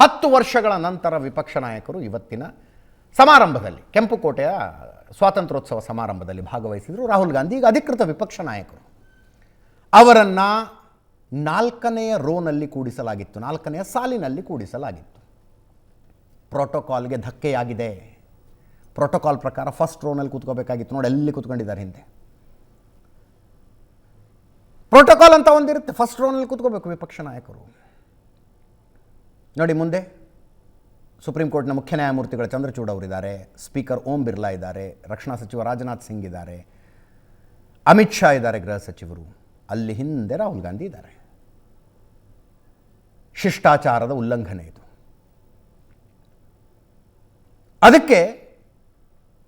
ಹತ್ತು ವರ್ಷಗಳ ನಂತರ ವಿಪಕ್ಷ ನಾಯಕರು ಇವತ್ತಿನ ಸಮಾರಂಭದಲ್ಲಿ, ಕೆಂಪುಕೋಟೆಯ ಸ್ವಾತಂತ್ರ್ಯೋತ್ಸವ ಸಮಾರಂಭದಲ್ಲಿ ಭಾಗವಹಿಸಿದರು ರಾಹುಲ್ ಗಾಂಧಿ, ಈಗ ಅಧಿಕೃತ ವಿಪಕ್ಷ ನಾಯಕರು. ಅವರನ್ನು ನಾಲ್ಕನೆಯ ರೋನಲ್ಲಿ ಕೂಡಿಸಲಾಗಿತ್ತು, ನಾಲ್ಕನೆಯ ಸಾಲಿನಲ್ಲಿ ಕೂಡಿಸಲಾಗಿತ್ತು. ಪ್ರೋಟೋಕಾಲ್ಗೆ ಧಕ್ಕೆಯಾಗಿದೆ. ಪ್ರೋಟೋಕಾಲ್ ಪ್ರಕಾರ ಫಸ್ಟ್ ರೋನಲ್ಲಿ ಕೂತ್ಕೋಬೇಕಾಗಿತ್ತು, ನೋಡಿ ಎಲ್ಲಿ ಕೂತ್ಕೊಂಡಿದ್ದಾರೆ ಹಿಂದೆ. ಪ್ರೋಟೋಕಾಲ್ ಅಂತ ಒಂದಿರುತ್ತೆ, ಫಸ್ಟ್ ರೋನಲ್ಲಿ ಕೂತ್ಕೋಬೇಕು ವಿಪಕ್ಷ ನಾಯಕರು. ನೋಡಿ, ಮುಂದೆ ಸುಪ್ರೀಂ ಕೋರ್ಟ್ನ ಮುಖ್ಯ ನ್ಯಾಯಮೂರ್ತಿಗಳು ಚಂದ್ರಚೂಡ್ ಅವರಿದ್ದಾರೆ, ಸ್ಪೀಕರ್ ಓಂ ಬಿರ್ಲಾ ಇದ್ದಾರೆ, ರಕ್ಷಣಾ ಸಚಿವ ರಾಜನಾಥ್ ಸಿಂಗ್ ಇದ್ದಾರೆ, ಅಮಿತ್ ಶಾ ಇದ್ದಾರೆ ಗೃಹ ಸಚಿವರು. ಅಲ್ಲಿ ಹಿಂದೆ ರಾಹುಲ್ ಗಾಂಧಿ ಇದ್ದಾರೆ. ಶಿಷ್ಟಾಚಾರದ ಉಲ್ಲಂಘನೆ ಇದು. ಅದಕ್ಕೆ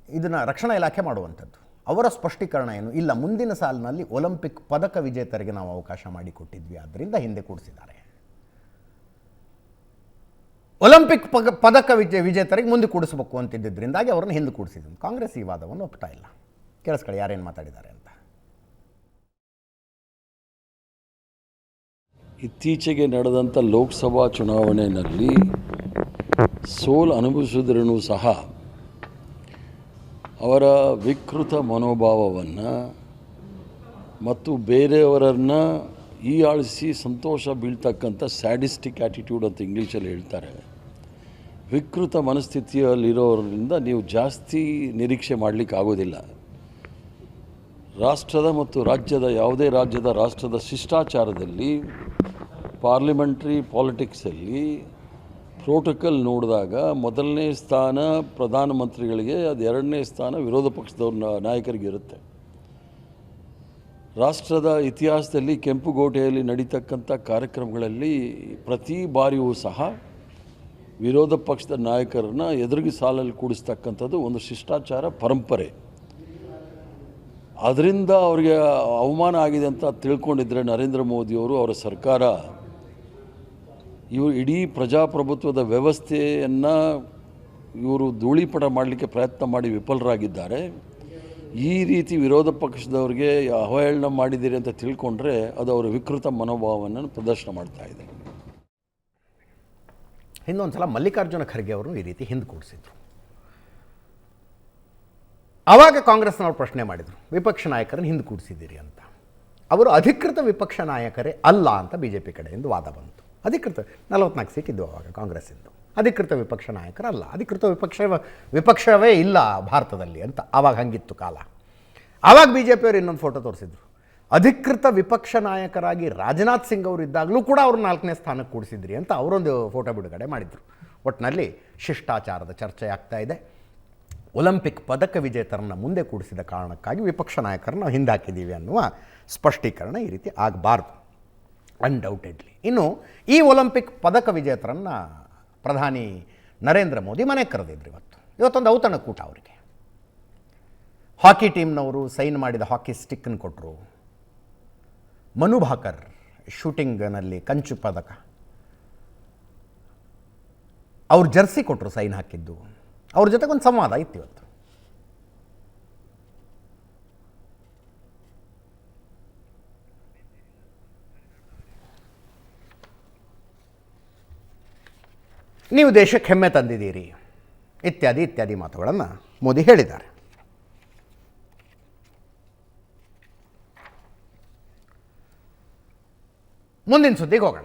ಇದನ್ನು ರಕ್ಷಣಾ ಇಲಾಖೆ ಮಾಡುವಂಥದ್ದು. ಅವರ ಸ್ಪಷ್ಟೀಕರಣ ಏನು? ಇಲ್ಲ, ಮುಂದಿನ ಸಾಲಿನಲ್ಲಿ ಒಲಿಂಪಿಕ್ ಪದಕ ವಿಜೇತರಿಗೆ ನಾವು ಅವಕಾಶ ಮಾಡಿಕೊಟ್ಟಿದ್ವಿ, ಆದ್ದರಿಂದ ಹಿಂದೆ ಕೂಡಿಸಿದ್ದಾರೆ ಒಲಿಂಪಿಕ್ ಪದಕ ವಿಜಯ, ವಿಜೇತರಿಗೆ ಮುಂದೆ ಕೂಡಿಸಬೇಕು ಅಂತಿದ್ದರಿಂದಾಗಿ ಅವರನ್ನು ಹಿಂದೆ ಕೂಡಿಸಿದ್ರು ಕಾಂಗ್ರೆಸ್ ಈ ವಾದವನ್ನು ಒಪ್ತಾ ಇಲ್ಲ. ಕೇಳಿಸ್ಕೊಳ್ಳಿ, ಯಾರೇನು ಮಾತಾಡಿದ್ದಾರೆ ಅಂತ. ಇತ್ತೀಚೆಗೆ ನಡೆದಂಥ ಲೋಕಸಭಾ ಚುನಾವಣೆಯಲ್ಲಿ ಸೋಲು ಅನುಭವಿಸಿದ್ರೂ ಸಹ ಅವರ ವಿಕೃತ ಮನೋಭಾವವನ್ನು ಮತ್ತು ಬೇರೆಯವರನ್ನು ಈ ಆಳಿಸಿ ಸಂತೋಷ ಬೀಳ್ತಕ್ಕಂಥ ಸ್ಯಾಡಿಸ್ಟಿಕ್ ಆ್ಯಟಿಟ್ಯೂಡ್ ಅಂತ ಇಂಗ್ಲೀಷಲ್ಲಿ ಹೇಳ್ತಾರೆ. ವಿಕೃತ ಮನಸ್ಥಿತಿಯಲ್ಲಿರೋರಿಂದ ನೀವು ಜಾಸ್ತಿ ನಿರೀಕ್ಷೆ ಮಾಡಲಿಕ್ಕೆ ಆಗೋದಿಲ್ಲ. ರಾಷ್ಟ್ರದ ಮತ್ತು ರಾಜ್ಯದ ಯಾವುದೇ ರಾಜ್ಯದ ರಾಷ್ಟ್ರದ ಶಿಷ್ಟಾಚಾರದಲ್ಲಿ, ಪಾರ್ಲಿಮೆಂಟ್ರಿ ಪಾಲಿಟಿಕ್ಸಲ್ಲಿ ಪ್ರೋಟೋಕಾಲ್ ನೋಡಿದಾಗ ಮೊದಲನೇ ಸ್ಥಾನ ಪ್ರಧಾನಮಂತ್ರಿಗಳಿಗೆ, ಅದು ಎರಡನೇ ಸ್ಥಾನ ವಿರೋಧ ಪಕ್ಷದವ್ರ ನಾಯಕರಿಗಿರುತ್ತೆ ರಾಷ್ಟ್ರದ ಇತಿಹಾಸದಲ್ಲಿ ಕೆಂಪುಗೋಟೆಯಲ್ಲಿ ನಡೀತಕ್ಕಂಥ ಕಾರ್ಯಕ್ರಮಗಳಲ್ಲಿ ಪ್ರತಿ ಬಾರಿಯೂ ಸಹ ವಿರೋಧ ಪಕ್ಷದ ನಾಯಕರನ್ನ ಎದುರಿಗೆ ಸಾಲಲ್ಲಿ ಕೂಡಿಸ್ತಕ್ಕಂಥದ್ದು ಒಂದು ಶಿಷ್ಟಾಚಾರ ಪರಂಪರೆ. ಅದರಿಂದ ಅವರಿಗೆ ಅವಮಾನ ಆಗಿದೆ ಅಂತ ತಿಳ್ಕೊಂಡಿದ್ರೆ ನರೇಂದ್ರ ಮೋದಿಯವರು ಅವರ ಸರ್ಕಾರ, ಇವರು ಇಡೀ ಪ್ರಜಾಪ್ರಭುತ್ವದ ವ್ಯವಸ್ಥೆಯನ್ನು ಇವರು ಧೂಳಿಪಟ ಮಾಡಲಿಕ್ಕೆ ಪ್ರಯತ್ನ ಮಾಡಿ ವಿಫಲರಾಗಿದ್ದಾರೆ. ಈ ರೀತಿ ವಿರೋಧ ಪಕ್ಷದವ್ರಿಗೆ ಅವಹೇಳನ ಮಾಡಿದ್ದೀರಿ ಅಂತ ತಿಳ್ಕೊಂಡ್ರೆ ಅದು ಅವರ ವಿಕೃತ ಮನೋಭಾವವನ್ನು ಪ್ರದರ್ಶನ ಮಾಡ್ತಾ ಇದೆ. ಹಿಂದೊಂದು ಸಲ ಮಲ್ಲಿಕಾರ್ಜುನ ಖರ್ಗೆ ಅವರು ಈ ರೀತಿ ಹಿಂದೆ ಕೂಡಿಸಿದ್ರು ಆವಾಗ ಕಾಂಗ್ರೆಸ್ನವರು ಪ್ರಶ್ನೆ ಮಾಡಿದರು, ವಿಪಕ್ಷ ನಾಯಕರನ್ನು ಹಿಂದೆ ಕೂಡಿಸಿದ್ದೀರಿ ಅಂತ. ಅವರು ಅಧಿಕೃತ ವಿಪಕ್ಷ ನಾಯಕರೇ ಅಲ್ಲ ಅಂತ ಬಿ ಜೆ ಪಿ ಕಡೆಯಿಂದ ವಾದ ಬಂತು. ಅಧಿಕೃತ ನಲವತ್ನಾಲ್ಕು ಸೀಟ್ ಇದ್ದವು ಆವಾಗ ಕಾಂಗ್ರೆಸ್ಸಿಂದು. ಅಧಿಕೃತ ವಿಪಕ್ಷ ನಾಯಕರಲ್ಲ, ಅಧಿಕೃತ ವಿಪಕ್ಷ ವಿಪಕ್ಷವೇ ಇಲ್ಲ ಭಾರತದಲ್ಲಿ ಅಂತ ಆವಾಗ ಹಂಗಿತ್ತು ಕಾಲ. ಆವಾಗ ಬಿ ಜೆ ಪಿಯವರು ಇನ್ನೊಂದು ಫೋಟೋ ತೋರಿಸಿದ್ರು. ಅಧಿಕೃತ ವಿಪಕ್ಷ ನಾಯಕರಾಗಿ ರಾಜನಾಥ್ ಸಿಂಗ್ ಅವರು ಇದ್ದಾಗಲೂ ಕೂಡ ಅವರು ನಾಲ್ಕನೇ ಸ್ಥಾನಕ್ಕೆ ಕೂಡಿಸಿದ್ರಿ ಅಂತ ಅವರೊಂದು ಫೋಟೋ ಬಿಡುಗಡೆ ಮಾಡಿದರು. ಒಟ್ಟಿನಲ್ಲಿ ಶಿಷ್ಟಾಚಾರದ ಚರ್ಚೆ ಆಗ್ತಾ ಇದೆ. ಒಲಿಂಪಿಕ್ ಪದಕ ವಿಜೇತರನ್ನು ಮುಂದೆ ಕೂಡಿಸಿದ ಕಾರಣಕ್ಕಾಗಿ ವಿಪಕ್ಷ ನಾಯಕರನ್ನು ಹಿಂದಾಕಿದ್ದೀವಿ ಅನ್ನುವ ಸ್ಪಷ್ಟೀಕರಣ ಈ ರೀತಿ ಆಗಬಾರ್ದು. ಅನ್ಡೌಟೆಡ್ಲಿ ಇನ್ನು ಈ ಒಲಿಂಪಿಕ್ ಪದಕ ವಿಜೇತರನ್ನು ಪ್ರಧಾನಿ ನರೇಂದ್ರ ಮೋದಿ ಮನೆ ಕರೆದಿದ್ರು ಇವತ್ತು. ಇವತ್ತೊಂದು ಔತಣಕೂಟ ಅವರಿಗೆ. ಹಾಕಿ ಟೀಮ್ನವರು ಸೈನ್ ಮಾಡಿದ ಹಾಕಿ ಸ್ಟಿಕ್ಕನ್ನು ಕೊಟ್ಟರು ಮನು ಭಾಕರ್ ಶೂಟಿಂಗ್ನಲ್ಲಿ ಕಂಚು ಪದಕ. ಅವ್ರು ಜರ್ಸಿ ಕೊಟ್ಟರು ಸೈನ್ ಹಾಕಿದ್ದು. ಅವ್ರ ಜೊತೆಗೆ ಒಂದು ಸಂವಾದ ಇತ್ತು ಇವತ್ತು. ನೀವು ದೇಶಕ್ಕೆ ಹೆಮ್ಮೆ ತಂದಿದ್ದೀರಿ. ಇತ್ಯಾದಿ ಇತ್ಯಾದಿ ಮಾತುಗಳನ್ನು ಮೋದಿ ಹೇಳಿದ್ದಾರೆ. ಮುಂದಿನ ಸುದ್ದಿಗೆ ಹೋಗೋಣ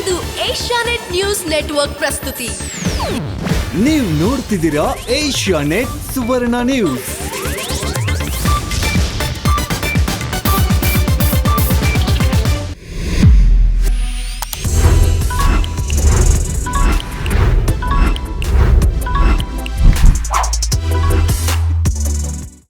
ಇದು ಏಷ್ಯಾನೆಟ್ ನ್ಯೂಸ್ ನೆಟ್ವರ್ಕ್ ಪ್ರಸ್ತುತಿ. ನೀವು ನೋಡ್ತಿದ್ದೀರಾ ಏಷ್ಯಾ ನೆಟ್ ಸುವರ್ಣ ನ್ಯೂಸ್.